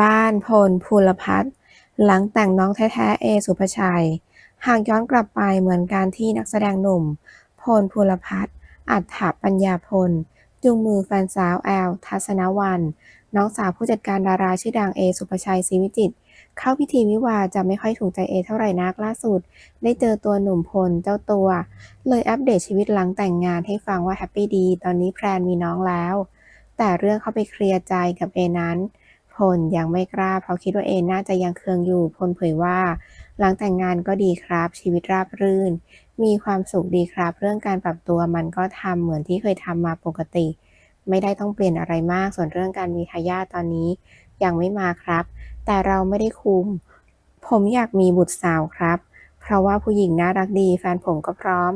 บ้านพลภูลพัฒน์หลังแต่งน้องแท้ๆเอสุภชัย หากย้อนกลับไปเหมือนการที่นักแสดงหนุ่ม พลภูลพัฒน์อัฏฐปัญญาพล จูงมือแฟนสาวแอล ทัศนวัน น้องสาวผู้จัดการดาราชื่อดังเอสุภชัยศรีวิจิตเข้าพิธีวิวาจะไม่ค่อยถูกใจเอเท่าไหร่นักล่าสุด ได้เจอตัวหนุ่มพลเจ้าตัว เลยอัปเดตชีวิตหลังแต่งงานให้ฟังว่าแฮปปี้ดี ตอนนี้แพลนมีน้องแล้ว แต่เรื่องเข้าไปเคลียร์ใจกับเอนั้น พลยังไม่กล้าเพราะคิดว่าเอน่าจะยังเคืองอยู่ พลเผยว่า หลังแต่งงานก็ดีครับ ชีวิตราบรื่น มีความสุขดีครับ เรื่องการปรับตัวมันก็ทำเหมือนที่เคยทำมาปกติ ไม่ได้ต้องเปลี่ยนอะไรมาก ส่วนเรื่องการมีทายาทตอนนี้ ยังไม่มาครับ แต่เราไม่ได้คุม ผมอยากมีบุตรสาวครับ เพราะว่าผู้หญิงน่ารักดี แฟนผมก็พร้อม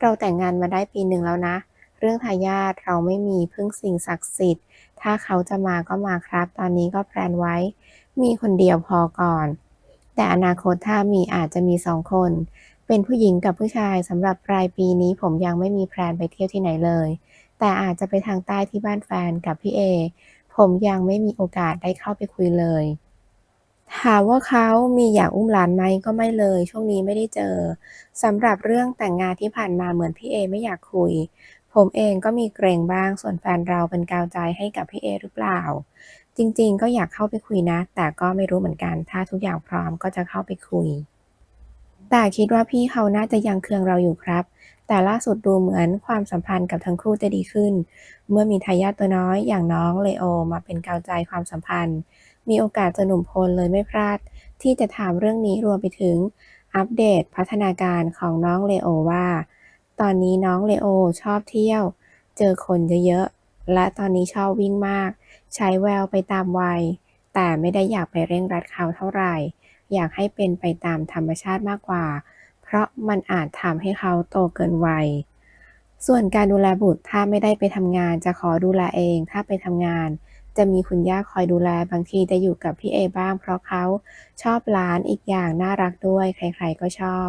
เราแต่งงานมาได้ปีหนึ่งแล้วนะ เรื่องทายาทเราไม่มีพึ่งสิ่งศักดิ์สิทธิ์ ถ้าเขาจะมาก็มาครับ ตอนนี้ก็แพลนไว้ มีคนเดียวพอก่อน แต่อนาคตถ้ามีอาจจะมีสองคน เป็นผู้หญิงกับผู้ชายสำหรับปลายปีนี้ผมยังไม่มีแพลนไปเที่ยวที่ไหนเลย แต่อาจจะไปทางใต้ที่บ้านแฟนกับพี่เอ ผมยังไม่มีโอกาสได้เข้าไปคุยเลยถามว่าเขามีอยากอุ้มหลานไหมก็ไม่เลย ช่วงนี้ไม่ได้เจอสำหรับเรื่องแต่งงานที่ผ่านมาเหมือนพี่เอไม่อยากคุย ผมเองก็มีเกรงบ้าง ส่วนแฟนเราเป็นกาวใจให้กับพี่เอหรือเปล่า จริงๆ ก็อยากเข้าไปคุยนะ แต่ก็ไม่รู้เหมือนกัน ถ้าทุกอย่างพร้อมก็จะเข้าไปคุย แต่คิดว่าพี่เขาน่าจะยังเคืองเราอยู่ครับ แต่ล่าสุดดูเหมือนความสัมพันธ์กับทั้งคู่จะดีขึ้น เมื่อมีทายาทตัวน้อยอย่างน้องเลโอมาเป็นกาวใจความสัมพันธ์ มีโอกาสจอหนุ่มพลเลยไม่พลาด ที่จะถามเรื่องนี้รวมไปถึงอัปเดตพัฒนาการของน้องเลโอว่า ตอนนี้น้องเลโอชอบเที่ยว เจอคนเยอะๆ และตอนนี้ชอบวิ่งมาก ใช้แววไปตามวัย แต่ไม่ได้อยากไปเร่งรัดเขาเท่าไหร่ อยากให้เป็นไปตามธรรมชาติมากกว่า เพราะมันอาจทำให้เขาโตเกินวัย ส่วนการดูแลบุตรถ้าไม่ได้ไปทำงานจะขอดูแลเอง ถ้าไปทำงาน จะมีคุณย่าคอยดูแล บางทีจะอยู่กับพี่เอบ้าง เพราะเขาชอบหลานอีกอย่างน่ารักด้วย ใครๆก็ชอบ